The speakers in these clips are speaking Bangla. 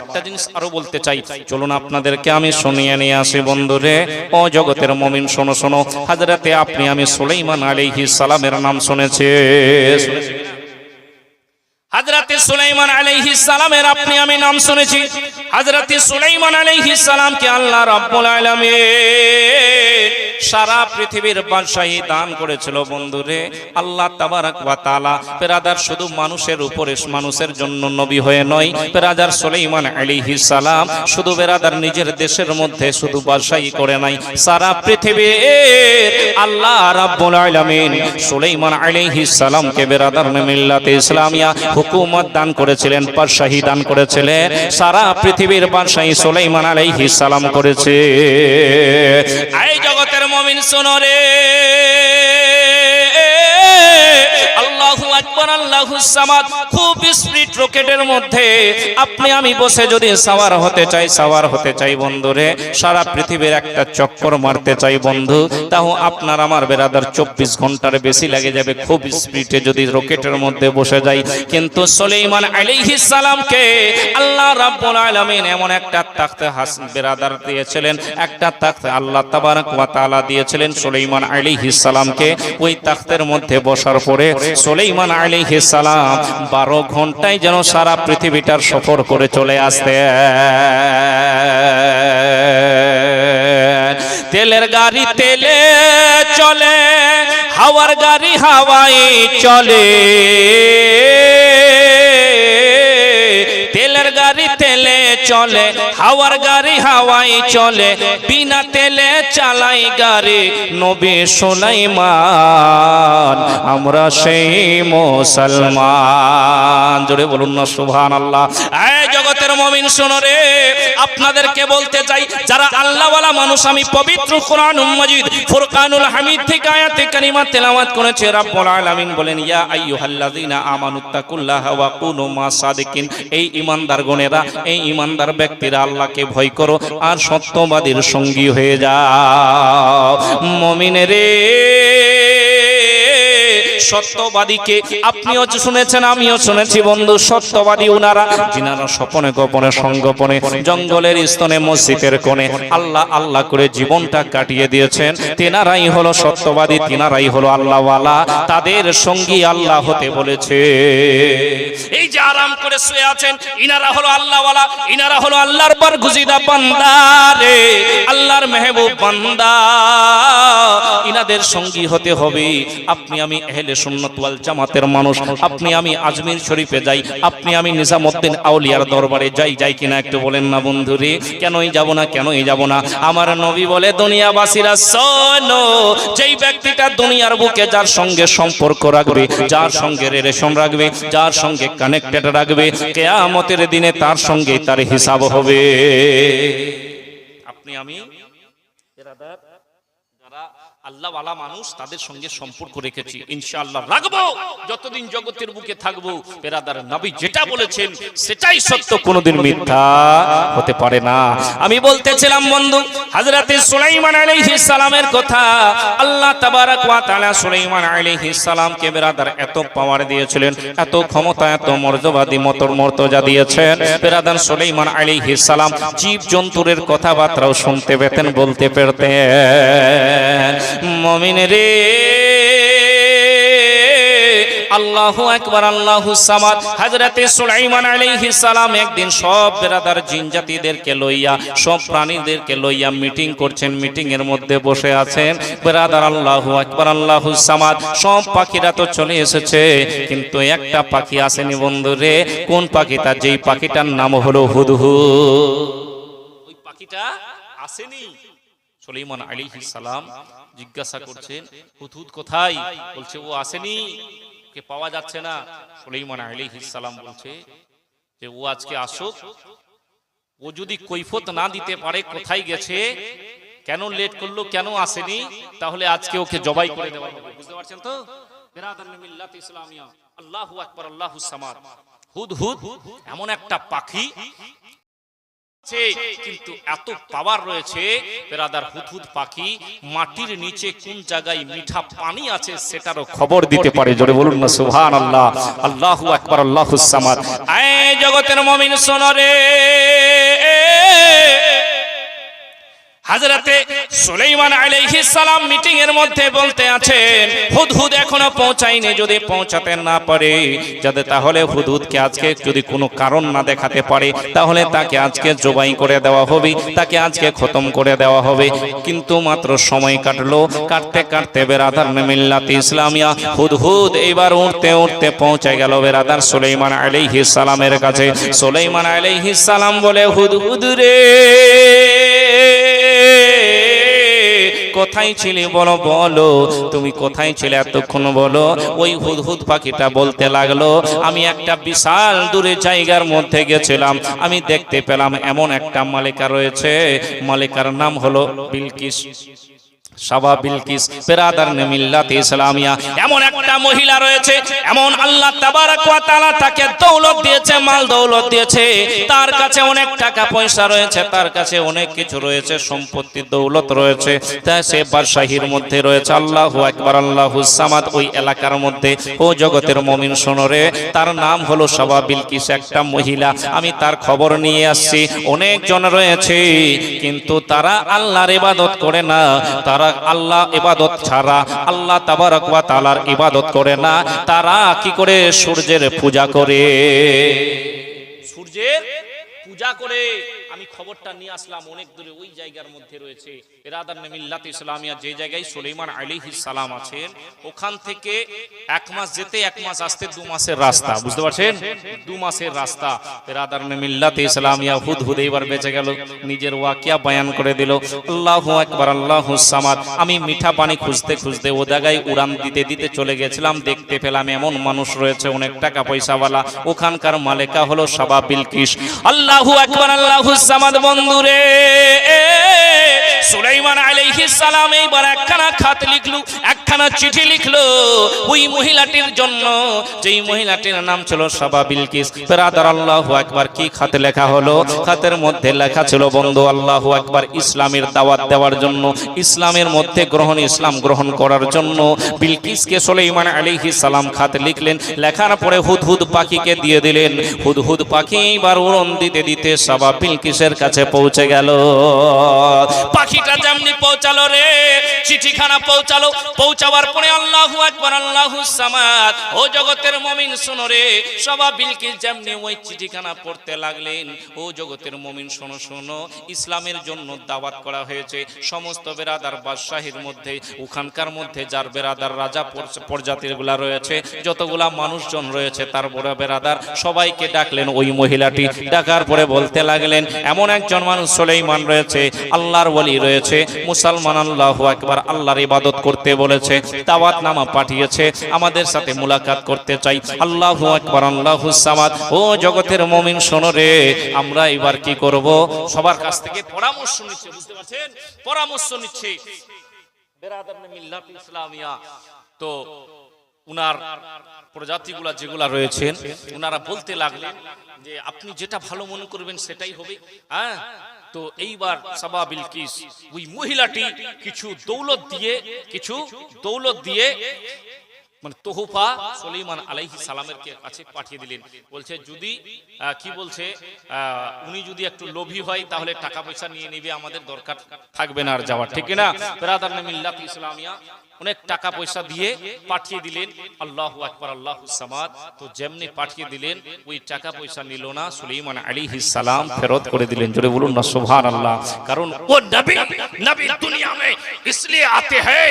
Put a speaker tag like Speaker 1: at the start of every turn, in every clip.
Speaker 1: একটা জিনিস আরও বলতে চাই। চলুন আপনাদেরকে আমি শুনিয়ে নিয়ে আসি বন্ধুরে। ও জগতের মমিন শোনো শোনো। হাজরাতে আপনি আমি সুলাইমান আলাইহিস সালামের নাম শুনেছে। হাজরাতে সুলাইমান আলাইহিস সালামের আপনি আমি নাম শুনেছি। হাজরাতে সুলাইমান আলাইহিস সালামকে আল্লাহ রাব্বুল আলামিন সারা পৃথিবীর বাদশাহী দান করেছিল বন্ধুরে। আল্লাহ তাবারাক ওয়া তাআলা পেরাদার শুধু মানুষের উপরে মানুষের জন্য নবী হয়ে নয় পেরাদার সুলাইমান আলাইহিস সালাম শুধু বেরাদার নিজের দেশের মধ্যে শুধু বাদশাহী করে নাই, সারা পৃথিবীর আল্লাহ রাব্বুল আলামিন সুলাইমান আলাইহিস সালামকে বেরাদার মিল্লাতে ইসলামিয়া হুকুমত দান করেছিলেন, বাদশাহী দান করেছিলেন, সারা পৃথিবীর বাদশাহী সুলাইমান আলাইহিস সালাম করেছে। এই জগতের মুমিন মমিন সোনরে আল্লাহ আকবর আল্লাহু সামাদ খুব স্পিড রকেটের মধ্যে। আপনি, আমি বসে যদি সাওয়ার হতে চাই, সাওয়ার হতে চাই বন্ধুরে। সারা পৃথিবীর একটা চক্কর মারতে চাই বন্ধু। আপনার আমার চব্বিশ ঘণ্টার বেশি লাগে যাবে খুব স্পিডে যদি রকেটের মধ্যে বসে যাই। কিন্তু সুলাইমান সালামকে আল্লাহ রাব্বুল আলামিন এমন একটা হাস দিয়েছিলেন, একটা তাখতে আল্লাহ দিয়েছিলেন সুলাইমান সালামকে। ওই তাখতের মধ্যে বসার পরে সুলাইমান আলাইহিস সালাম 12 ঘন্টায় যেন সারা পৃথিবীটার সফর করে চলে আসতে। তেলের গাড়ি তেলে চলে, হাওয়ার গাড়ি হাওয়াই চলে। তেলের গাড়ি তেলে চলে, হাওয়ার গাড়ি হাওয়াই চলে, বিনা তেলে চালাই গাড়ি নবী সুলাইমান, আমরা সেই মুসলমান। জোরে বলুন না সুবহান আল্লাহ এই জগতের মমিন শোনো রে, আপনাদেরকে বলতে চাই, যারা আল্লাহওয়ালা মানুষ, আমি পবিত্র কোরআন মাজিদ ফুরকানুল হামিদ থেকে আয়াতে কারিমা তেলাওয়াত করেছে, রাব্বুল আলামিন বলেন, ইয়া আইয়ুহাল্লাযিনা আমানুত্তাকুল্লাহা ওয়া কুনু মা সাদিকিন। এই ইমানদার গণেরা, এই ইমানদার ব্যক্তিরা আল্লাহকে ভয় করো আর সত্যবাদীর সঙ্গী হয়ে যা মমিনের রে সত্যবাদীকে আপনিও শুনেছেন, আমিও শুনেছি বন্ধু, সত্যবাদী উনারা। যিনারা স্বপনে, গোপনে সঙ্গোপনে জঙ্গলের স্তনে, মসজিদের কোণে আল্লাহ আল্লাহ করে জীবনটা কাটিয়ে দিয়েছেন। তেনারাই হলো সত্যবাদী, তিনারাই হলো আল্লাহওয়ালা। তাদের সঙ্গী আল্লাহ হতে বলেছে। এই যে আরাম করে শুয়ে আছেন, ইনারা হলো আল্লাহওয়ালা, ইনারা হলো আল্লাহর বরগুজিদা বান্দা রে, আল্লাহর মেহবুব বান্দা। ইনাদের সঙ্গী হতে হবে। আপনি, আমি এহলে সুন্নত ওয়াল জামাতের মানুষ। আপনি আমি আজমির শরীফে যাই, আপনি আমি নিজামউদ্দিন আউলিয়ার দরবারে যাই যাই কিনা একটু বলেন না বন্ধুরে, কেনই যাব না, কেনই যাব না? আমার নবী বলে, দুনিয়াবাসীরা, শোনো, যেই ব্যক্তিটা দুনিয়ার বুকে যার সঙ্গে সম্পর্ক রাখবে, যার সঙ্গে রিলেশন রাখবে, যার সঙ্গে কানেক্টেড রাখবে, কেয়ামতের দিনে তার সঙ্গে তার হিসাব হবে। আপনি আমি আল্লাহওয়ালা মানুষ তাদের সঙ্গে সম্পর্ক রেখেছি। ইনশাআল্লাহ রাখব। যতদিন জগতের বুকে থাকব, পেরাদার নবী যেটা বলেছেন, সেটাই সত্য, কোনোদিন মিথ্যা হতে পারে না। আমি বলতেছিলাম, বন্ধু, হযরতে সুলাইমান আলাইহিস সালামের কথা, আল্লাহ তাবারাক ওয়া তাআলা সুলাইমান আলাইহিস সালামকে বেরাদার এত পাওয়ার দিয়েছিলেন, এত ক্ষমতা, এত মর্যাদাদি মতর মর্যাদা দিয়েছেন। বেরাদার সুলাইমান আলাইহিস সালাম জীব জন্তুরের কথাবার্তাও শুনতে পেতেন, বলতে পেতেন মমিন রে। আল্লাহু আকবার, আল্লাহু সামাদ। হযরতে সুলাইমান আলাইহিস সালাম একদিন সব বেরাদার জিন জাতিদেরকে লইয়া, সব প্রাণীদেরকে লইয়া মিটিং করছেন, মিটিং এর মধ্যে বসে আছেন। বেরাদার আল্লাহু আকবার, আল্লাহু সামাদ। সব পাখিরা তো চলে এসেছে, কিন্তু একটা পাখি আসেনি বন্ধুরে কোন পাখিটা যেই পাখিটার নাম হলো হুদহু। ওই পাখিটা আসেনি। সুলাইমান আলাইহিস সালাম জিজ্ঞাসা করছেন হুদহুদ কোথায়? বলছে, ও আসেনি। কে পাওয়া যাচ্ছে না। সুলাইমান সালাম বলছে যে, ও আজকে আসুক। ও যদি কৈফত না দিতে পারে, কোথায় গেছে? কেন লেট করল? কেন আসেনি? তাহলে আজকে ওকে জবাই করে দেওয়া হবে। বুঝতে পারছেন তো? বেরাদার মিল্লাত ইসলামিয়া। আল্লাহু আকবার, আল্লাহু সামাদ। হুদ হুদ এমন একটা পাখি কিন্তু এত পাওয়ার রয়েছে বেরাদার হুদহুদ পাখি মাটির নিচে কোন জায়গায় মিঠা পানি আছে সেটারও খবর দিতে পারে। জোরে বলুন না সুহান আল্লাহ আল্লাহু আকবার আল্লাহ জগতের মমিন শোনরে হাজরাতে সুলাইমান আলাইহিস সালাম মিটিং এর মধ্যে বলতে আছেন, হুদহুদ এখনও পৌঁছায়নি যদি পৌঁছাতে না পারে, যাতে তাহলে হুদহুদকে আজকে যদি কোনো কারণ না দেখাতে পারে, তাহলে তাকে আজকে জবাই করে দেওয়া হবে, তাকে আজকে খতম করে দেওয়া হবে। কিন্তু মাত্র সময় কাটলো, কাটতে কাটতে বেরাদার মিল্লাত ইসলামিয়া হুদহুদ এবার উঠতে উঠতে পৌঁছে গেল বেরাদার সুলাইমান আলাইহিস সালামের কাছে। সুলাইমান আলাইহিস সালাম বলে, হুদহুদ রে! কোথায় ছিলে বলো বলো। তুমি কোথায় ছিলে এতক্ষণ বলো। ওই হুদহুদ পাখিটা বলতে লাগল, আমি একটা বিশাল দূরে জায়গার মধ্যে গেছিলাম। আমি দেখতে পেলাম এমন একটা মালিকা রয়েছে। মালিকার নাম হলো বিলকিস। বাদশাহীর মধ্যে রয়েছে ওই এলাকার মধ্যে, ও জগতের মুমিন শোনরে তার নাম হলো সাবা একটা মহিলা। আমি তার খবর নিয়ে আসছি অনেক জন রয়েছে, কিন্তু তারা আল্লাহর ইবাদত করে না। তারা আল্লাহ ইবাদত ছাড়া আল্লাহ তাবারক ওয়া তাআলার ইবাদত করে না, তারা কি করে সূর্যের পূজা করে? সূর্যের পূজা করে আমি খবরটা নিয়ে আসলাম। অনেক দূরে ওই জায়গার মধ্যে রয়েছে এরাদার মিল্লাত ইসলামিয়া, যে জায়গায় সুলাইমান আলাইহিস সালাম আছেন, ওখান থেকে এক মাস যেতে এক মাস আসতে দু মাসের রাস্তা, বুঝতে পারছেন? দু মাসের রাস্তা। এরাদার মিল্লাত ইসলামিয়া হুদ হুদ এবার বেঁচে গেল, নিজের ওয়াকিয়া বয়ান করে দিল, আল্লাহ একবার আল্লাহ সামাদ। আমি মিঠা পানি খুঁজতে খুঁজতে ও জায়গায় উড়ান দিতে দিতে চলে গেছিলাম, দেখতে পেলাম এমন মানুষ রয়েছে, অনেক টাকা পয়সাওয়ালা। ওখানকার মালিকা হলো সাবা বিলকিস। আল্লাহু আকবার, আল্লাহু সামাদ বন্ধুরে। সুলাইমান আলাইহিস সালাম এইবার একখানা খাত লিখলো, একখানা চিঠি লিখলো ওই মহিলাটির জন্য। যেই মহিলাটির নাম ছিল সাবা বিলকিস। বেরাদার আল্লাহু আকবার, কি খাতে লেখা হলো? খাতের মধ্যে লেখা ছিল, বন্ধু আল্লাহু আকবার, ইসলামের দাওয়াত দেওয়ার জন্য, ইসলামের মধ্যে গ্রহণ, ইসলাম গ্রহণ করার জন্য। বিলকিসকে সুলাইমান আলাইহিস সালাম খাত লিখলেন, লেখার পরে হুদহুদ পাখিকে দিয়ে দিলেন। হুদহুদ পাখি এবার উড়ন দিতে দিতে সাবা বিলকিসের কাছে পৌঁছে গেল? পাখিটা যেমনি পৌঁছালো রে, চিঠিখানা পৌঁছালো। পৌঁছাবার পরে আল্লাহু আকবার, আল্লাহু সামাদ। ও জগতের মমিন শোনো রে সবা বিলকিস যেমনি ওই চিঠিখানা পড়তে লাগলেন, ও জগতের মমিন শোনো শোনো। ইসলামের জন্য দাওয়াত করা হয়েছে। সমস্ত বেরাদার বাদশাহীর মধ্যে, ওখানকার মধ্যে যার বেরাদার রাজা প্রজাতিরগুলা রয়েছে, যতগুলা মানুষজন রয়েছে, তার বড় বেরাদার সবাইকে ডাকলেন ওই মহিলাটি। ডাকার পরে বলতে লাগলেন, এমন একজন মানুষ সুলাইমান রয়েছে, আল্লাহর ওলি রয়েছে, মুসলমান আল্লাহ একবার আল্লাহর ইবাদত করতে বলেছে, দাওয়াত নামা পাঠিয়েছে, আমাদের সাথে মুলাকাত করতে চাই, আল্লাহ একবার আল্লাহ সামাদ, ও জগতের মমিন শোনো রে, আমরা এবার কি করব? সবার কাছ থেকে পরামর্শ নিচ্ছে, বুঝতে পারছেন? পরামর্শ নিচ্ছে। বেরাদার মিল্লাত ইসলামিয়া। তো উনার প্রজাতিগুলা যেগুলা রয়েছেন উনারা বলতে লাগলেন যে আপনি যেটা ভালো মনে করবেন সেটাই হবে। হ্যাঁ? তো এইবার সাবা বিলকিস ওই মহিলাটি কিছু দৌলত দিয়ে, কিছু দৌলত দিয়ে মানে তোহফা সলিমান আলাইহি সালামের কাছে পাঠিয়ে দিলেন। বলছে, যদি কি বলছে উনি যদি একটু লোভী হয়, তাহলে টাকা পয়সা নিয়ে নেবে, আমাদের দরকার থাকবে না আর যাওয়ার। ঠিক না বেরাদার মিল্লাত ইসলামিয়া অনেক টাকা পয়সা দিয়ে পাঠিয়ে দিলেন আল্লাহু আকবার আল্লাহু সামাদ তো যেমনি পাঠিয়ে দিলেন ওই টাকা পয়সা নিল না সুলাইমান আলাইহিস সালাম ফেরত করে দিলেন জোরে বলুন না সুবহানাল্লাহ কারণ ও নবী নবী দুনিয়া में इसलिए आते हैं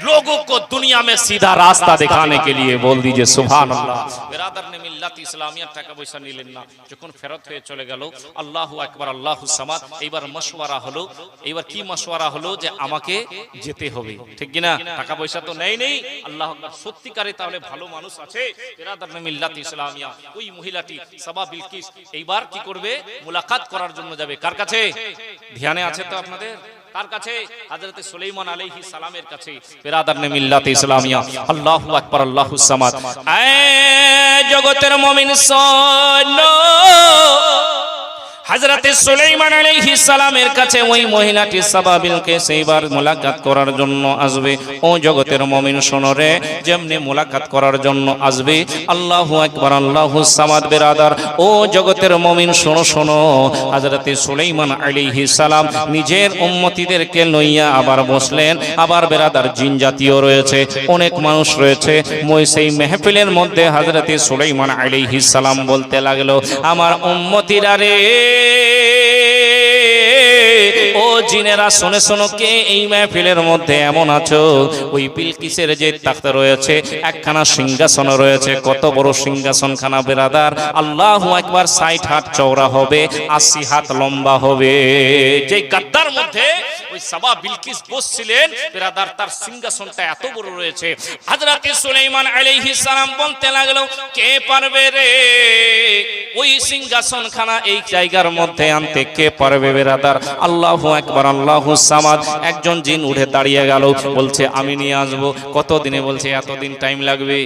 Speaker 1: लोगों को दुनिया में सीधा रास्ता दिखाने के लिए बोल दीजिए सुभान अल्लाह बिरादर ने मिल्लत इस्लामिया টাকা পয়সা নিলেন না যখন ফেরত হয়ে চলে গেল আল্লাহু আকবার আল্লাহু সামাদ এইবার মশওয়ারা হলো এইবার কি মশওয়ারা হলো যে আমাকে যেতে হবে ঠিক কি না টাকা পয়সা তো নেই নেই। আল্লাহ সত্যিকারে তাহলে ভালো মানুষ আছে? ইসলামিয়া। ওই মহিলাটি সাবা বিলকিস, এইবার কি করবে? মুলাকাত করার জন্য যাবে। কার কাছে? ধ্যানে আছে তো আপনাদের? কাছে? কাছে। জগতের মুমিন হযরতে সুলাইমান আলাইহিস সালামের কাছে ওই মহিলাটি সাবাবিলকে সেইবার মোলাকাত করার জন্য আসবে। ও জগতের মুমিন শোনরে যেমনি মোলাকাত করার জন্য আসবে। আল্লাহু আকবার আল্লাহু সামাদ বেরাদার। ও জগতের মুমিন শোনো শোনো হযরতে সুলাইমান আলাইহিস সালাম নিজের উম্মতিদেরকে লইয়া আবার বসলেন। আবার বেরাদার জিন জাতীয় রয়েছে অনেক মানুষ রয়েছে। মই সেই মেহফিলের মধ্যে হযরতে সুলাইমান আলাইহিস সালাম বলতে লাগল আমার উম্মতিরা রে জিনেরা, শোনে, শোনো, কে এই মেহফিলের মধ্যে এমন আছো? ওই বিলকিসের যে তাখতা রয়েছে, একখানা সিংহাসন রয়েছে, কত বড় সিংহাসন খানা বেরাদার। আল্লাহ একবার ষাট হাত চওড়া হবে, আশি হাত লম্বা হবে। যে গাদ্দার মধ্যে ওই সাবা বিলকিস বসছিলেন। বেরাদার তার সিংহাসনটা এত বড় রয়েছে। হযরতে সুলাইমান আলাইহিস সালাম বলতে লাগল, কে পারবে রে? ওই সিংহাসন খানা এই জায়গার মধ্যে আনতে কে পারবে বেরাদার? আল্লাহু আকবার, আল্লাহু সামাদ। একজন জিন উঠে দাঁড়িয়ে গেল, বলছে, আমি নিয়ে আসব। কত দিনে বলছে, এতদিন টাইম লাগবে।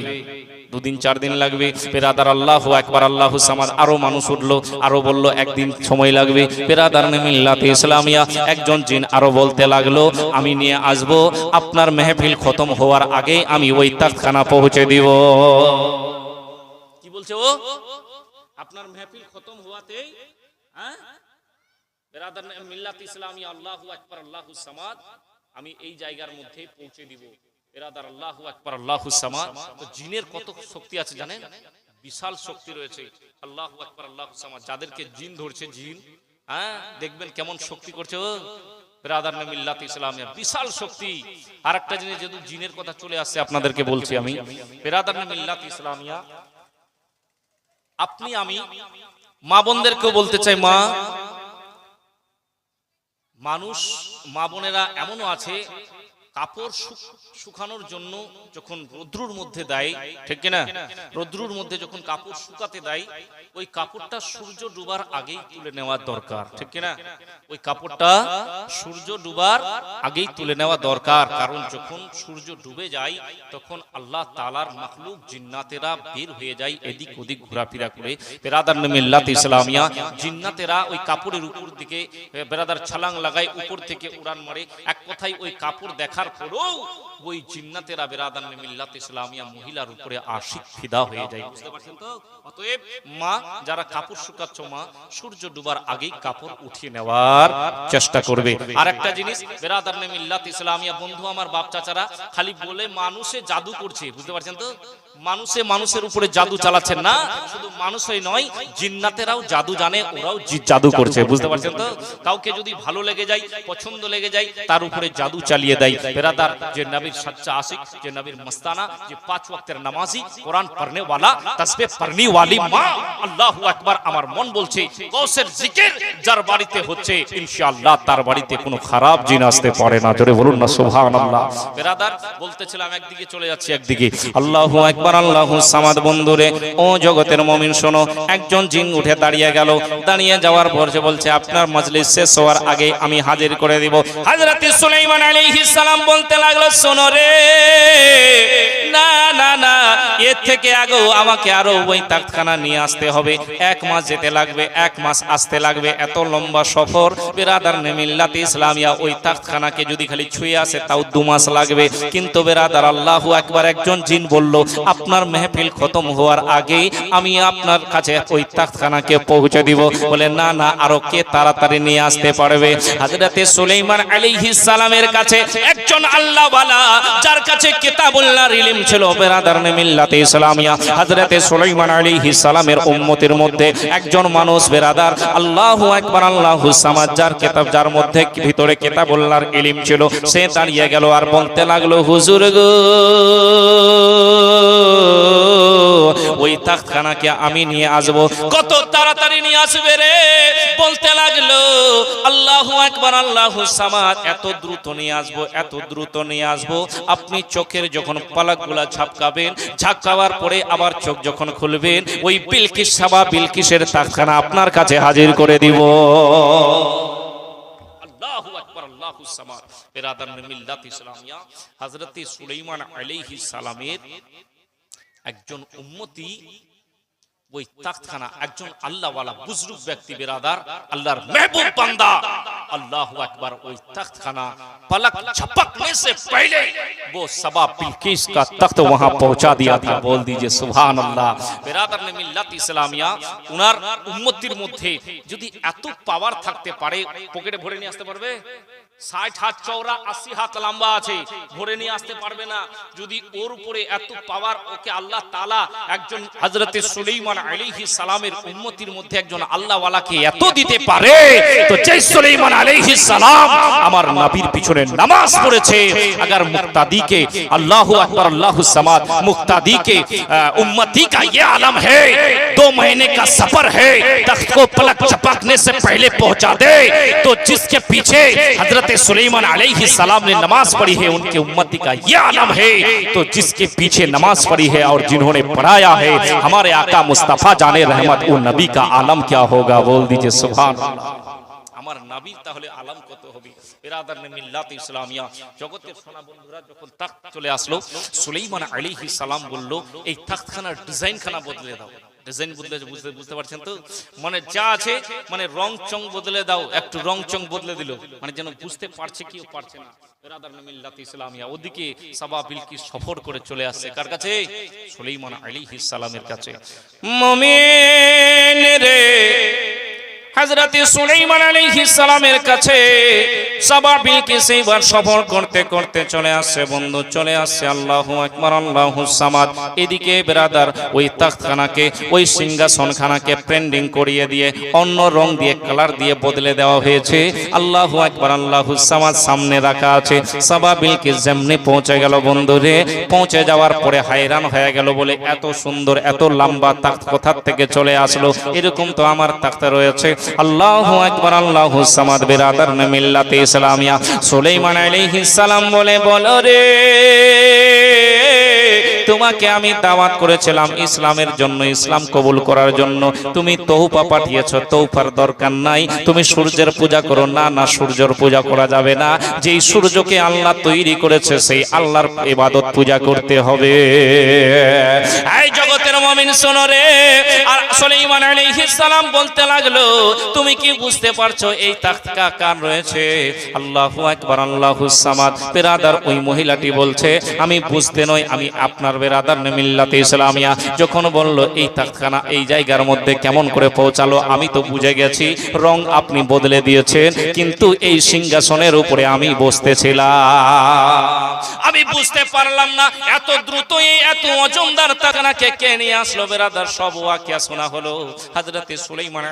Speaker 1: দুদিন, চার দিন লাগবে। পেরাদার আল্লাহু একবার আল্লাহু সামাদ আরও মানুষ উঠল, আরও বলল, একদিন সময় লাগবে। পেরাদার মিল্লাতে ইসলামিয়া, একজন জিন আরও বলতে লাগল, আমি নিয়ে আসব, আপনার মেহফিল খতম হওয়ার আগে আমি ওই তাকখানা পৌঁছে দিব। কি বলছে ও? আপনার মেহফিল খতম হওয়াতেই হ্যাঁ? বেরাদার মিল্লাত ইসলামী আল্লাহু আকবার আল্লাহু সামাদ, আমি এই জায়গার মধ্যে পৌঁছে দিব। জিনের কত শক্তি আছে জানেন? বিশাল শক্তি রয়েছে। আল্লাহু আকবার, আল্লাহু যাদেরকে জিন ধরছে, জিন হ্যাঁ? দেখবেন কেমন শক্তি করছে, ও। ইসলামিয়া। বিশাল শক্তি। আর একটা জিনিস যেহেতু জিনের কথা চলে আসছে আপনাদেরকে বলছি আমি। বেরাদার মিল্লাত ইসলামিয়া। আপনি, আমি, মা বোনদেরকেও বলতে চাই, মা। মানুষ, মা বোনেরা এমনও আছে কাপড় শুকানোর জন্য যখন রৌদ্রুর মধ্যে দেয়, ঠিক কিনা? রৌদ্রুর মধ্যে যখন কাপড় শুকাতে দেয়, ওই কাপড়টা সূর্য ডুবার আগেই তুলে নেওয়া দরকার, ঠিক কিনা? ওই কাপড়টা সূর্য ডুবার আগেই তুলে নেওয়া দরকার, কারণ যখন সূর্য ডুবে যায়, তখন আল্লাহ তালার মাখলুক জিন্নাতেরা বের হয়ে যায় এদিক ওদিক ঘোরাফেরা করে। বেরাদার মিল্লাত ইসলামিয়া, জিন্নাতেরা ওই কাপড়ের উপর দিকে বেরাদার ছালাং লাগায়, উপর থেকে উড়ান মারে। এক কথায় ওই কাপড় দেখার পরেও ওই জিন্নাতেরা আবেরাদান মিল্লাত ইসলামিয়া মহিলার উপরে আশিক ফিদা হয়ে যায়। বুঝতে পারছেন তো? অতএব মা যারা কাপড় শুকাচ্ছ মা সূর্য ডুবার আগেই কাপড় উঠিয়ে নেওয়ার চেষ্টা করবে। আর একটা জিনিস বেরাদার মিল্লাত ইসলামিয়া বন্ধু আমার বাপ চাচারা খালি বলে মানুষে জাদু করছে বুঝতে পারছেন তো? মানুষে মানুষের উপরে জাদু চালাচ্ছেন না, শুধু মানুষই নয়, জিন্নাতেরাও জাদু জানে, ওরাও জাদু করছে, বুঝতে পারছেন তো? কাউকে যদি ভালো লেগে যায়, পছন্দ লেগে যায়, তার উপরে জাদু চালিয়ে দেয়। বেরাদার যে নবীর সচ্চা আশিক, যে নবীর মস্তানা, যে পাঁচ ওয়াক্তের নামাজি, কোরআন পড়নে ওয়ালা তাসবিহ পড়নি ওয়ালি মা, আল্লাহু আকবার, আমার মন বলছে কৌশের জিকির যার বাড়িতে হচ্ছে, ইনশাআল্লাহ তার বাড়িতে কোনো খারাপ জিন আসতে পারে না। জোরে বলুন না, সুবহানাল্লাহ। বেরাদার বলতেছিলাম, একদিকে চলে যাচ্ছে, একদিকে। আল্লাহু আকবার। আল্লাহু সামাদ বন্ধুরে, ও জগতের মুমিন, শোনো, একজন জিন উঠে দাঁড়িয়ে গেল। দাঁড়িয়ে যাওয়ার পর সে বলছে, আপনার মজলিস শেষ হওয়ার আগে আমি হাজির করে দিব। হযরত সুলাইমান আলাইহিস সালাম বলতে লাগল, শোনো রে, না না না, এর থেকে আমাকে আরও ওই নিয়ে আসতে হবে। এক মাস যেতে লাগবে, এক মাস আসতে লাগবে। এত লম্বা সফর, বেরাদার নেমিল্লাত ইসলামিয়া, ওই তাকখানাকে যদি খালি ছুঁয়ে আসে, তাও দু মাস লাগবে। কিন্তু বেরাদার আল্লাহু একবার একজন জিন বলল আপনার মেহফিল খতম হওয়ার আগেই আমি আপনার কাছে ওই তাকখানাকে পৌঁছে দিব। বলে, না না, আরও কে তাড়াতাড়ি নিয়ে আসতে পারবে? হযরতে সুলাইমান আলাইহিস সালামের কাছে একজন আল্লাহওয়ালা যার কাছে কিতাবুল্লাহর ইলম ছিল, বেরাদার মিল্লাতে ইসলামিয়া। হযরতে সুলাইমান আলাইহিস সালামের উম্মতের মধ্যে একজন মানুষ বেরাদার, আল্লাহু আকবার, আল্লাহু সামাদ, যার কিতাব, যার মধ্যে ভিতরে কিতাবুল্লাহর ইলম ছিল, সে দাঁড়িয়ে গেল আর বলতে লাগল, হুজুর গো ওই তাকখানাকে আমি নিয়ে আসব। কত তাড়াতাড়ি নিয়ে আসবে রে? বলতে লাগল, আল্লাহু আকবার, আল্লাহু সামাদ, এত দ্রুত নিয়ে আসব, এত দ্রুত নিয়ে আসব। আপনি চোখের যখন পালকগুলা ঝাপকাবেন, ঝাপকাবার পরে আবার চোখ যখন খুলবেন, ওই বিলকিস সাবা বিলকিসের তাকখানা আপনার কাছে হাজির করে দিব। সালামের একজন উম্মতি ওই তাখতখানা একজন আল্লাহওয়ালা বুজরুগ ব্যক্তি বেরাদার আল্লাহর महबूब বান্দা अल्लाह अकबर ওই तख्तखाना पलक झपकने से पहले वो सबा बिल्किस का तख्त वहां पहुंचा दिया था बोल दीजिए सुभान अल्लाह বেরাদার ने मिल्लत ইসলামিয়া উনার উম্মতির মধ্যে যদি এত পাওয়ার থাকতে পারে পকেটে ভরে নিয়ে আসতে পারবে ষাট হাত চওড়া আশি হাত লম্বা আছে ভরে নিয়ে আসতে পারবে না যদি ওর উপরে এত পাওয়ার ওকে আল্লাহ তালা একজন হজরতে সুলেইমান আলাইহিস সালামের উম্মতির মধ্যে একজন আল্লাহওয়ালাকে এত দিতে পারে তো যে সুলেইমান আলাইহিস সালাম আমার নবীর পিছনে নামাজ পড়েছে अगर मुक्तादी के अल्लाह अकबर अल्लाह समाद मुक्तादी के अ, उम्मती का ये आलम है दो महीने का सफर है तख्त को पलक झपकने से पहले पहुंचा दे तो जिसके पीछे हजरत सुलेमान अलैहि सलाम ने नमाज पढ़ी है उनके उम्मती का ये आलम है तो जिसके पीछे नमाज पढ़ी है और जिन्होंने पढ़ाया है हमारे आका मुस्तफा जाने रहमत वो नबी का आलम क्या होगा बोल दीजिए सुभान আমার নবীর তাহলে আলাম কত হবে বিরাদার মিল্লাত ইসলামিয়া জগতের সোনা বন্ধুরা যখন তাখ্ত চলে আসলো সুলাইমান আলাইহিস সালাম বলল এই তাখ্তখানার ডিজাইন খানা বদলে দাও ডিজাইন বদলে বুঝতে বুঝতে পারছেন তো? মানে যা আছে মানে রং চং বদলে দাও। একটু রং চং বদলে দিল। মানে যেন বুঝতে পারছে কেউ পারছে না। বিরাদার মিল্লাত ইসলামিয়া ওদিকে সাবা বিলকি সফর করে চলে আসছে। কার কাছে? সুলাইমান আলী সালামের কাছে। মমিন রে হযরত সুলাইমান আলাইহিস সালামের কাছে সাবা বিলকিস এইবার সফর করতে করতে চলে আসছে, বন্ধু, চলে আসছে। আল্লাহু আকবার, আল্লাহু সামাদ। এদিকে ব্রাদার ওই তাখতখানাকে ওই সিংহাসনখানাকে প্রিন্টিং করিয়ে দিয়ে, অন্য রং দিয়ে কালার দিয়ে বদলে দেওয়া হয়েছে। আল্লাহু আকবার, আল্লাহু সামাদ সামনে রাখা আছে। সাবা বিলকিস যেমনি পৌঁছে গেল, বন্ধু রে, পৌঁছে যাওয়ার পরে হায়রান হয়ে গেল বলে এত সুন্দর, এত লম্বা তাখত কোথার থেকে চলে আসলো? এরকম তো আমার তাখতে রয়েছে। আল্লাহু আকবার আল্লাহু সামাদ বিরাদার মিল্লাতে ইসলামিয়া। সুলাইমান আলাইহিস সালাম বলে বলো রে। তোমাকে আমি দাওয়াত করেছিলাম ইসলামের জন্য, ইসলাম কবুল করার জন্য। তুমি তৌফা পাঠিয়েছো, তৌফার দরকার নাই। তুমি সূর্যের পূজা করো। না না, সূর্যের পূজা করা যাবে না। যেই সূর্যকে আল্লাহ তৈরি করেছে, সেই আল্লাহর ইবাদত পূজা করতে হবে। এই জগতের মুমিন রে। আর সুলাইমান আলাইহিস সালাম বলতে লাগল, তুমি কি বুঝতে পারছ, এই তাখতা কার রয়েছে? আল্লাহু আকবার, আল্লাহু সামাদ। বেরাদার ওই মহিলাটি বলছে, আমি বুঝতে নয় আমি আপনার বেরাদার মিল্লাতে ইসলামিয়া? যখন বলল, এই তাখখানা এই জায়গার মধ্যে কেমন করে পৌঁছালো, আমি তো বুঝে গেছি, রং আপনি বদলে দিয়েছেন, কিন্তু এই সিংহাসনের উপরে আমি বসতেছিলাম আমি বুঝতে পারলাম না, এত দ্রুত এত কে নিয়ে আসলো বেরাদার সব ওয়াকিয়া শোনা হলো। হযরতে সুলাইমান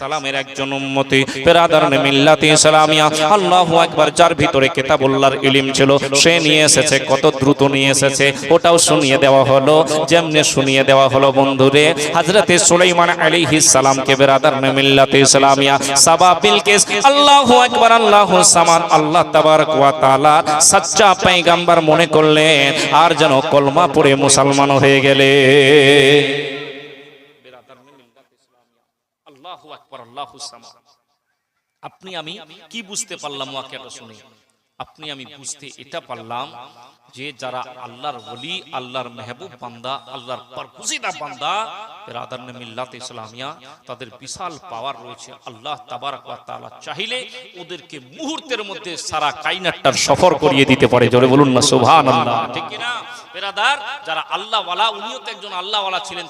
Speaker 1: সালামের একজন উম্মতি বেরাদার মিল্লাতে ইসলামিয়া। আল্লাহু আকবার, যার ভিতরে কিতাবুল্লাহর ইলম ছিল, সে নিয়ে এসেছে, কত দ্রুত নিয়ে এসেছে, ওটাও শুনিয়ে দেওয়া হলো, যেমনি শুনিয়ে দেওয়া হলো বন্ধুরে, হযরতে সুলাইমান আলাইহিস সালামকে বেরাদার মিল্লাতে ইসলামিয়া সাবা বিলকিস আল্লাহু আকবার, আল্লাহু সামান আল্লাহ তাবারক ওয়া তাআলা সচ্চা পয়গম্বর মনে করলেন, আর যেন কলমা পড়ে মুসলমান হয়ে গেলে। আপনি আমি কি বুঝতে পারলাম ওয়াকিয়াটা শুনে? আপনি আমি বুঝতে এটা পারলাম যে যারা আল্লাহর ওলি আল্লাহর মেহবুব বান্দা আল্লাহর পরপুজিদা বান্দা ইসলামিয়া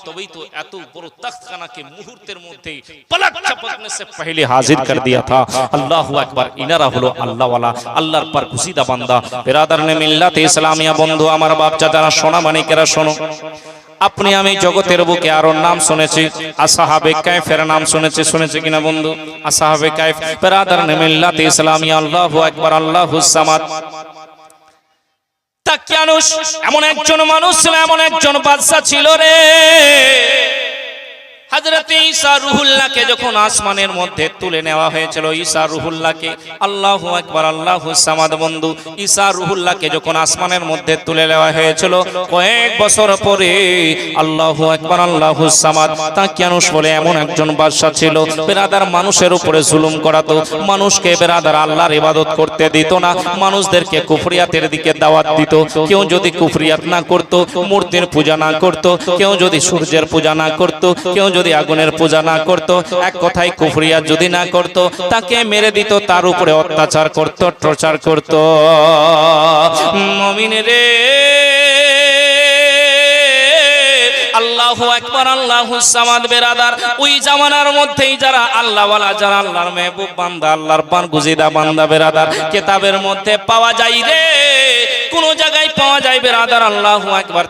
Speaker 1: তবেই তো এত বড় মুহূর্তের মধ্যে হাজির আল্লাহ আল্লাহর পর বন্ধু, আমার বাপ যারা সোনা মানিকেরা শোনো। আপনি আমি জগতের বুকে আরও নাম শুনেছি। আসাহাবে কাইফের নাম শুনেছি শুনেছি কিনা বন্ধু? আসাহাবে কাইফ। বেরাদার মিল্লাত ইসলামিয়া আল্লাহু আকবার, আল্লাহু সামাদ। তাকিয়ানুস এমন একজন মানুষ ছিল, এমন একজন বাদশা ছিল রে? হজরত ঈসা রুহুল্লাহকে যখন আসমানের মধ্যে তুলে নেওয়া হয়েছিল, ঈসা রুহুল্লাহকে, আল্লাহু আকবার, আল্লাহু সামাদ বন্ধু, ঈসা রুহুল্লাহকে যখন আসমানের মধ্যে তুলে নেওয়া হয়েছিল, কয়েক বছর পরে আল্লাহু আকবার, আল্লাহু সামাদ তা কিয়ানুস বলে এমন একজন বাদশা ছিল, বেরাদার মানুষের উপরে জুলুম করাতো, মানুষকে বেরাদার আল্লাহর ইবাদত করতে দিত না, মানুষদেরকে কুফরিয়াতের দিকে দাওয়াত দিত, কেউ যদি কুফরিয়াত না করত, মূর্তির পূজা না করত, কেউ যদি সূর্যের পূজা না করত, কেউ যদি আগুনের পূজা না করত, এক কথায় কুফরিয়া যদি না করত, তাকে মেরে দিত, তার উপরে অত্যাচার করত টর্চার করত। মমিন রে আল্লাহু সামাদ বেরাদার। ওই জামানার মধ্যেই যারা যারা আল্লাহর মেহবুব বান্দা, আল্লাহর পান গুজিদা বান্দা বেরাদার মধ্যে পাওয়া যায় রে। কোন জায়গায় পাওয়া যায় বেরাদার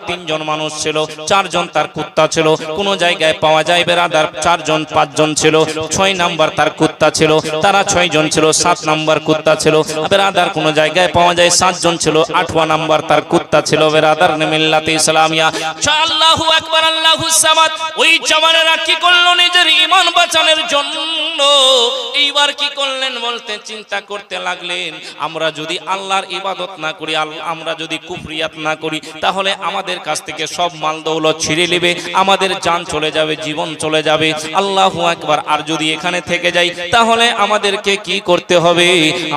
Speaker 1: তিনজন মানুষ ছিল, চারজন তার কুত্তা ছিল। কোন জায়গায় পাওয়া যায় বেরাদার, চারজন, পাঁচজন ছিল। ছয় নাম্বার তার কুত্তা ছিল, তারা ছয় জন ছিল, সাত নাম্বার কুত্তা ছিল। বেরাদার কোন জায়গায় পাওয়া যায় সাতজন ছিল আটওয়া নাম্বার তার কুত্তা ছিল বেরাদার ইসলামিয়া। আল্লাহু নিজের ঈমান বাঁচানোর জন্য? এইবার কি করলেন বলতে চিন্তা করতে লাগলেন, আমরা যদি আল্লাহর ইবাদত না করি আমরা যদি কুফরিয়াত না করি, তাহলে আমাদের কাছ থেকে সব মাল দৌলত ছিঁড়ে নেবে, আমাদের জান চলে যাবে, জীবন চলে যাবে। আল্লাহু আকবার, আর যদি এখানে থেকে যাই, তাহলে আমাদেরকে কি করতে হবে?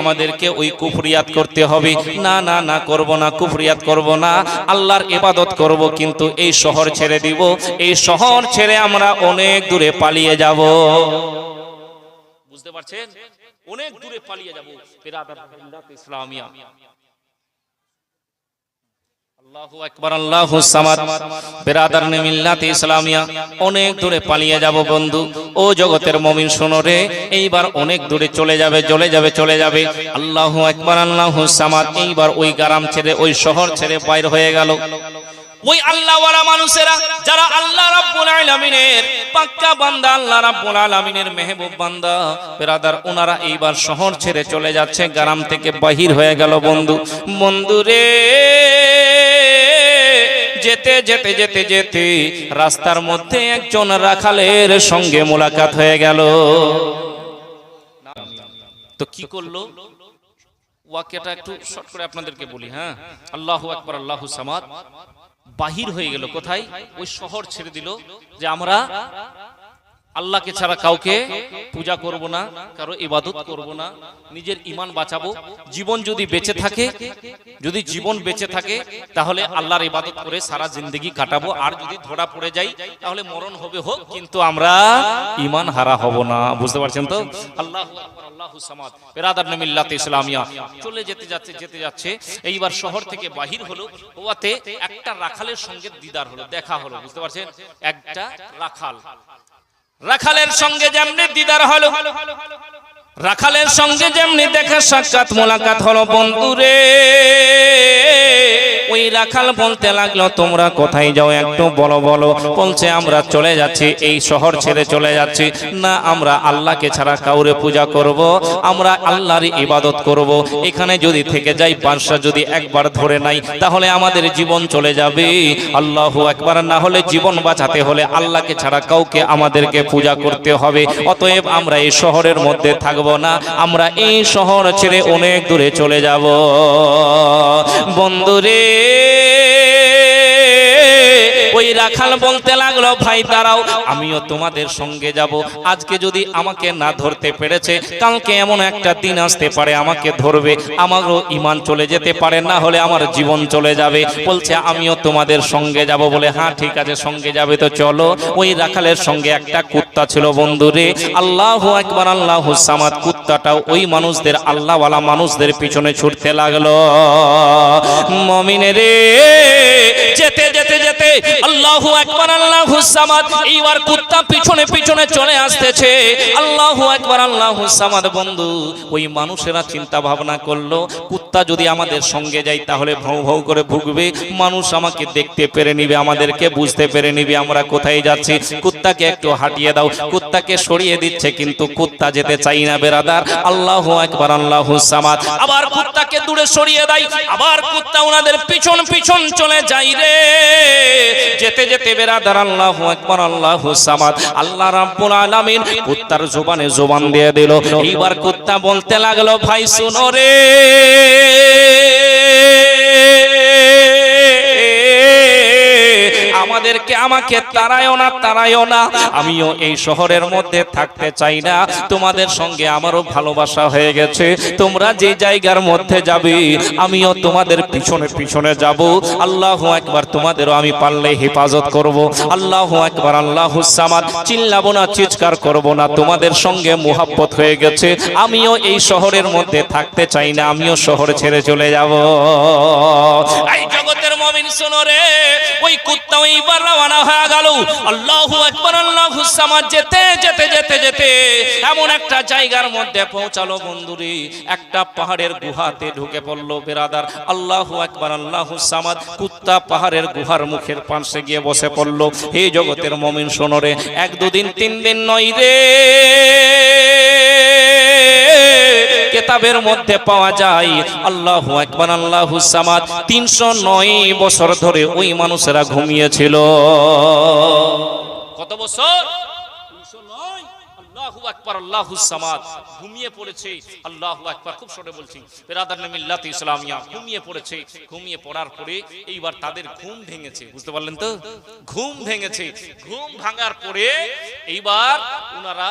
Speaker 1: আমাদেরকে ওই কুফরিয়াত করতে হবে। না না না, করব না, কুফরিয়াত করব না। আল্লাহর ইবাদত করব, কিন্তু এই শহর ছেড়ে দিব। এই শহর ছেড়ে আমরা অনেক দূরে পালিয়ে যাব। বুঝতে পারছেন? অনেক দূরে পালিয়ে যাব। ইসলামিয়া। অনেক দূরে পালিয়ে যাব বন্ধু। ও জগতের মুমিন শোনো রে, এইবার অনেক দূরে চলে যাবে চলে যাবে চলে যাবে। আল্লাহু আকবার, আল্লাহু সামাদ। এইবার ওই গ্রাম ছেড়ে, ওই শহর ছেড়ে বাইর হয়ে গেল। ওই আল্লাহওয়ালা মানুষেরা, যারা আল্লাহ রাব্বুল আলামিনের পাক্কা বান্দা, আল্লাহ রাব্বুল আলামিনের মেহবুব বান্দা। বেরাদার ওনারা এইবার শহর ছেড়ে চলে যাচ্ছে, গ্রাম থেকে বাহির হয়ে গেল বন্ধু। বন্ধু রে, যেতে যেতে যেতে যেতে রাস্তার মধ্যে একজন রাখালের সঙ্গে মোলাকাত হয়ে গেল। তো কি করল? ওয়াকিয়াটা একটু শর্ট করে আপনাদেরকে বলি হ্যাঁ? আল্লাহু আকবার, আল্লাহু সামাদ। বাহির হয়ে গেল কোথায়? ওই শহর ছেড়ে দিল যে আমরা আল্লাহকে ছাড়া কাউকে পূজা করব না, কারও ইবাদত করব না, নিজের ইমান বাঁচাবো, জীবন যদি বেঁচে থাকে, যদি জীবন বেঁচে থাকে, তাহলে আল্লাহর ইবাদত করে সারা জিন্দগি কাটাবো। আর যদি ধরা পড়ে যাই, তাহলে মরণ হবে হোক, কিন্তু আমরা ইমান হারা হব না। বুঝতে পারছেন তো? আল্লাহ ইসলামিয়া। চলে যেতে যাচ্ছে যেতে যাচ্ছে। এইবার শহর থেকে বাহির হলো। একটা রাখালের সঙ্গে দিদার হলো, দেখা হলো, বুঝতে পারছেন? একটা রাখাল। রাখালের সঙ্গে যেমনি দিদার হলো রাখালের সঙ্গে যেমনি দেখা সাক্ষাৎ মোলাকাত হলো বন্ধুরে। ওই রাখাল বলতে লাগল, তোমরা কোথায় যাও? একটু বলো বলো। বলছে, আমরা চলে যাচ্ছি, এই শহর ছেড়ে চলে যাচ্ছি। না, আমরা আল্লাহকে ছাড়া কাউরে পূজা করব, আমরা আল্লাহর ইবাদত করব। এখানে যদি থেকে যাই বাদশা যদি একবার ধরে নাই, তাহলে আমাদের জীবন চলে যাবে। আল্লাহ একবার না হলে জীবন বাঁচাতে হলে আল্লাহকে ছাড়া কাউকে আমাদেরকে পূজা করতে হবে। অতএব আমরা এই শহরের মধ্যে থাকব না, আমরা এই শহর ছেড়ে অনেক দূরে চলে যাব। বন্ধুরে ওই রাখাল বলতে লাগল, ভাই, দাঁড়াও, আমিও তোমাদের সঙ্গে যাব। আজকে যদি আমাকে না ধরতে পেরেছে, কালকে এমন একটা দিন আসতে পারে, আমাকে ধরবে। আমারও ইমান চলে যেতে পারে, না হলে আমার জীবন চলে যাবে। বলছে, আমিও তোমাদের সঙ্গে যাব। বলে হ্যাঁ ঠিক আছে, সঙ্গে যাবে, তো চলো। ওই রাখালের সঙ্গে একটা কুত্তা ছিল বন্ধুরে আল্লাহ একবার আল্লাহ সামাদ, কুত্তাটাও ওই মানুষদের, আল্লাহওয়ালা মানুষদের পিছনে ছুটতে লাগল। মমিনে রে, যেতে যেতে যেতে, আল্লাহু আকবার, আল্লাহু সামাদ। এইবার কুত্তা পিছনে পিছনে চলে আসতেছে। আল্লাহু আকবার, আল্লাহু সামাদ, বন্ধু। ওই মানুষেরা চিন্তা ভাবনা করল, কুত্তা যদি আমাদের সঙ্গে যায় তাহলে ভৌ ভৌ করে ভুগবে। মানুষ আমাকে দেখতে পেরে নিবে, আমাদেরকে বুঝতে পেরে নিবে, আমরা কোথায় যাচ্ছি। কুত্তাকে একটু হাঁটিয়ে দাও। কুত্তাকে সরিয়ে দিচ্ছে, কিন্তু কুত্তা যেতে চাই না, বেরাদার। আল্লাহু আকবার, আল্লাহু সামাদ। আবার কুত্তাকে দূরে সরিয়ে দেয়। আবার কুত্তা ওনাদের পিছন পিছন চলে যায় রে। যেতে যেতে বেরাদার আল্লাহু আকবার, আল্লাহু সামাদ। আল্লাহ রাব্বুল আলামিন কুত্তার জোবানে জোবান দিয়ে দিল। এইবার কুত্তা বলতে লাগল, ভাই, শুনো রে। আমাদেরকে, আমাকে তারায়ও না তারায়ও না। আমিও এই শহরের মধ্যে থাকতে চাই না। তোমাদের সঙ্গে আমারও ভালোবাসা হয়ে গেছে। তোমরা যে জায়গার মধ্যে যাবে, আমিও তোমাদের পিছনে পিছনে যাব। আল্লাহ একবার তোমাদেরও আমি পারলে হেফাজত করব। আল্লাহ একবার আল্লাহ সামাদ। চিল্লাবো না, চিৎকার করব না। তোমাদের সঙ্গে মোহাব্বত হয়ে গেছে। আমিও এই শহরের মধ্যে থাকতে চাই না। আমিও শহর ছেড়ে চলে যাব। জগতের মমিন শোনো রে। ওই কুত্তা ওইবার রওনা হয়ে গেল। আল্লাহু আকবার, আল্লাহু সামাদ, যেতে যেতে যেতে যেতে এমন একটা জায়গার মধ্যে পৌঁছালো বন্ধুরি। একটা পাহাড়ের গুহাতে ঢুকে পড়ল বেরাদার। আল্লাহু আকবার, আল্লাহু সামাদ কুত্তা পাহাড়ের গুহার মুখের পাশে গিয়ে বসে পড়ল। হে জগতের মমিন শোনো রে, এক দুদিন, তিন দিন নয় রে। কেতাবের মধ্যে পাওয়া যায়, আল্লাহু আকবার, আল্লাহু সামাদ, তিনশো নয় বছর ধরে ওই মানুষেরা ঘুমিয়েছিল। কত বছর? ঘুমিয়ে পড়েছে। খুব বলছি। বেরাদার ঘুমিয়ে পড়েছে। ঘুমিয়ে পড়ার পরে এইবার তাদের ঘুম ভেঙেছে, বুঝতে পারলেন তো? ঘুম ভেঙেছে। ঘুম ভাঙার পরে এইবার ওনারা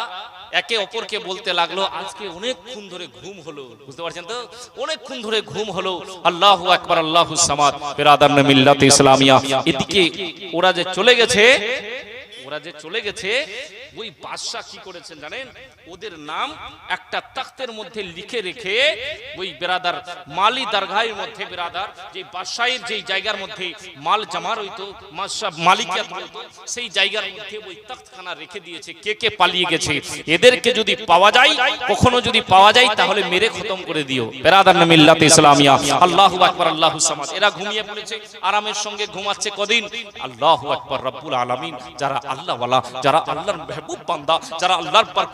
Speaker 1: একে অপরকে বলতে লাগল, আজকে অনেকক্ষণ ধরে ঘুম হলো। বুঝতে পারছেন তো? অনেকক্ষণ ধরে ঘুম হলো। আল্লাহ আকবার, আল্লাহ সামাদ। ইসলামিয়া। এদিকে ওরা যে চলে গেছে ওরা যে চলে গেছে, ওই বাদশাহ কি করেছেন জানেন? ওদের নাম একটা তখ্তের মধ্যে লিখে রেখে ওই বেরাদার মালি দরগাহের মধ্যে, বেরাদার যে বাদশাহের যেই জায়গার মধ্যে মাল জমা রইতো মালিকিয়াত সেই জায়গার মধ্যে ওই তখ্তখানা রেখে দিয়েছে, কে কে পালিয়ে গেছে? এদেরকে যদি পাওয়া যায়, কখনো যদি পাওয়া যায়, তাহলে মেরে খতম করে দিও। বেরাদার মিল্লাত ইসলামিয়া। আল্লাহু আকবার, আল্লাহু সামাদ। এরা ঘুমিয়ে পড়েছে, আরামের সঙ্গে ঘুমাচ্ছে কদিন? আল্লাহু আকবার, রব্বুল আলামিন। যারা আল্লাহ ওয়ালা, যারা আল্লাহর মেহবুব যারা আল্লাহর পর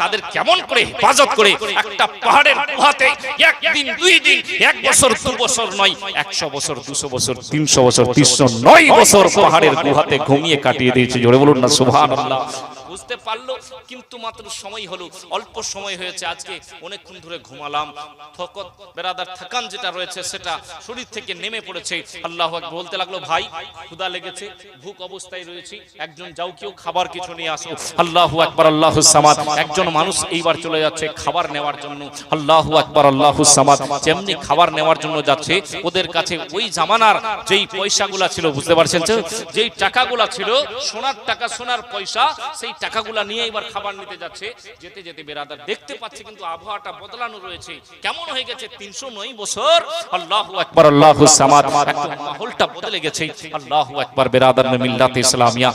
Speaker 1: তাদের কেমন করে হেফাজত করে একটা পাহাড়ের গুহাতে একদিন দুই দিন এক বছর, দু বছর নয়, একশো বছর, দুশো বছর, তিনশো বছর, তিনশো নয় বছর পাহাড়ের গুহাতে ঘুমিয়ে কাটিয়ে দিয়েছে। জোরে বলুন না, সুবহানাল্লাহ। বুঝতে পারল, কিন্তু মাত্র সময় হলো, অল্প সময় হয়েছে, আজকে অনেকক্ষণ ধরে ঘুমালাম। থকত বেরাদার থাকান যেটা রয়েছে, সেটা শরীর থেকে নেমে পড়েছে। আল্লাহ বলতে লাগল, ভাই ক্ষুদা লেগেছে, ভুক অবস্থায় রয়েছি, একজন যাও কেউ খাবার কিছু নিয়ে আসো। আল্লাহ আকবার, আল্লাহ সামাদ, একজন মানুষ এইবার চলে যাচ্ছে খাবার নেওয়ার জন্য। আল্লাহ আকবার, আল্লাহ সামাদ, যেমনি খাবার নেওয়ার জন্য যাচ্ছে, ওদের কাছে ওই জামানার যেই পয়সাগুলা ছিল, বুঝতে পারছেন যেই টাকাগুলা ছিল, সোনার টাকা, সোনার পয়সা, সেই টাকাগুলা নিয়ে এবার খাবার নিতে যাচ্ছে। যেতে যেতে বেরাদার দেখতে পাচ্ছে কিন্তু আবহাওয়াটা বদলানো রয়েছে। কেমন হয়ে গেছে তিনশো নয় বছর? আল্লাহ একবার আল্লাহ মাহলটা বদলে গেছে। আল্লাহ একবার বেরাদার মিল্লাতে ইসলামিয়া।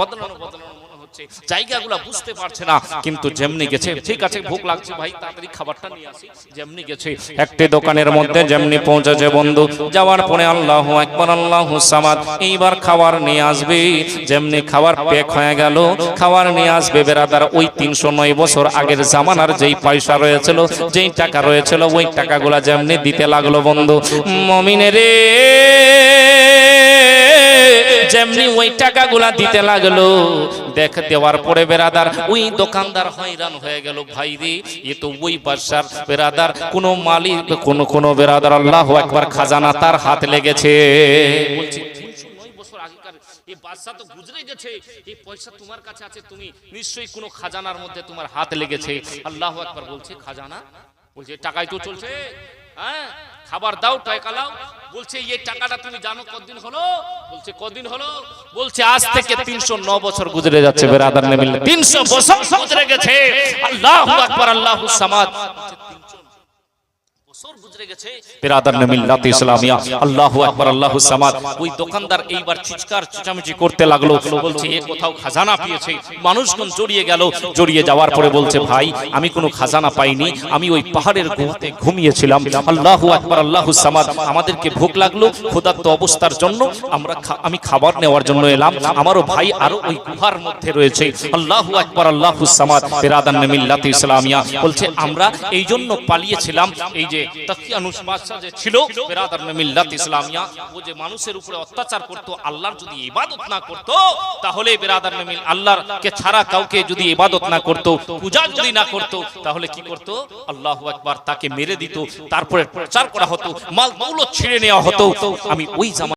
Speaker 1: বদলানো বদলানো। হচ্ছে। জায়গাগুলা বুঝতে পারছে না। কিন্তু যেমনি গেছে। ঠিক আছে ভোগ লাগছে ভাই তাড়াতাড়ি খাবারটা নিয়ে আসি। যেমনি গেছে। একটি দোকানের মধ্যে যেমনি পৌঁছেছে বন্ধু যাওয়ার পরে আল্লাহু আকবার আল্লাহু সামাদ। এইবার খাবার নিয়ে আসবে যেমনি খাবার প্যাক হয়ে গেল খাবার নিয়ে আসবে বেরাদার ওই তিনশো নয় বছর আগের জামানার যেই পয়সা রয়েছিল যেই টাকা রয়েছিল ওই টাকাগুলা যেমনি দিতে লাগল বন্ধু। মমিনে রে। যেমনি ওই টাকাগুলা দিতে লাগল, দেখ দেওয়ার পরে বেরাদার, ওই দোকানদার হয়রান হয়ে গেল, ভাই রে, এ তো ওই বাদশার বেরাদার, কোন মালিক, কোন কোন বেরাদার, আল্লাহ একবার খাজানা তার হাত লেগেছে। বলছি 309 বছর এই বাদশা তো গুজরে গেছে এই পয়সা তোমার কাছে আছে, তুমি নিশ্চয়ই কোনো খাজানার মধ্যে তোমার হাত লেগেছে। আল্লাহ একবার বলছে, খাজানা? বলছে টাকায় তো চলছে। হ্যাঁ? খাবার দাও, টাকা লাও। বলছে, এই টাকাটা তুমি জানো কতদিন হলো? বলছে কদিন হলো? বলছে, আজ থেকে তিনশো ন বছর গুজরে যাচ্ছে বেরাদার তিনশো বছর গুজরে গেছে। আল্লাহ আকবার, আল্লাহ সামাদ বছর গুজরে গেছে বেরাদার মিল্লাত ইসলামিয়া আল্লাহু আকবার আল্লাহু সামাদ ওই দোকানদার এইবার চিৎকার চেঁচামেচি করতে লাগল। বলছে এ কোথাও খাজানা পেয়েছে। মানুষজন জড়িয়ে গেল। জড়িয়ে যাওয়ার পরে বলছে ভাই আমি কোনো খাজানা পাইনি। আমি ওই পাহাড়ের গুহাতে ঘুমিয়েছিলাম। আল্লাহু আকবার আল্লাহু সামাদ আমাদেরকে ভোগ লাগল। ক্ষুধার্ত অবস্থার জন্য আমরা আমি খাবার নেওয়ার জন্য এলাম। আমারও ভাই আরও ওই গুহার মধ্যে রয়েছে। আল্লাহু আকবার আল্লাহু সামাদ। মিল্লাত ইসলামিয়া বলছে আমরা এই জন্য পালিয়েছিলাম এই যে তাকিয়ানুস বাদশাহ যে ছিল বেরাদার মিল্লাত ইসলামিয়া ও যে মানুষের উপরে অত্যাচার করত আল্লাহর যদি ইবাদত না করত তাহলে বেরাদার মিল আল্লাহর কে ছাড়া কাউকে যদি ইবাদত না করত পূজা যদি না করত তাহলে কি করত? আল্লাহু আকবার তাকে মেরে দিত তারপরে প্রচার করা হতো মাল দৌলত ছিঁড়ে নেওয়া হতো। আমি ওই জামা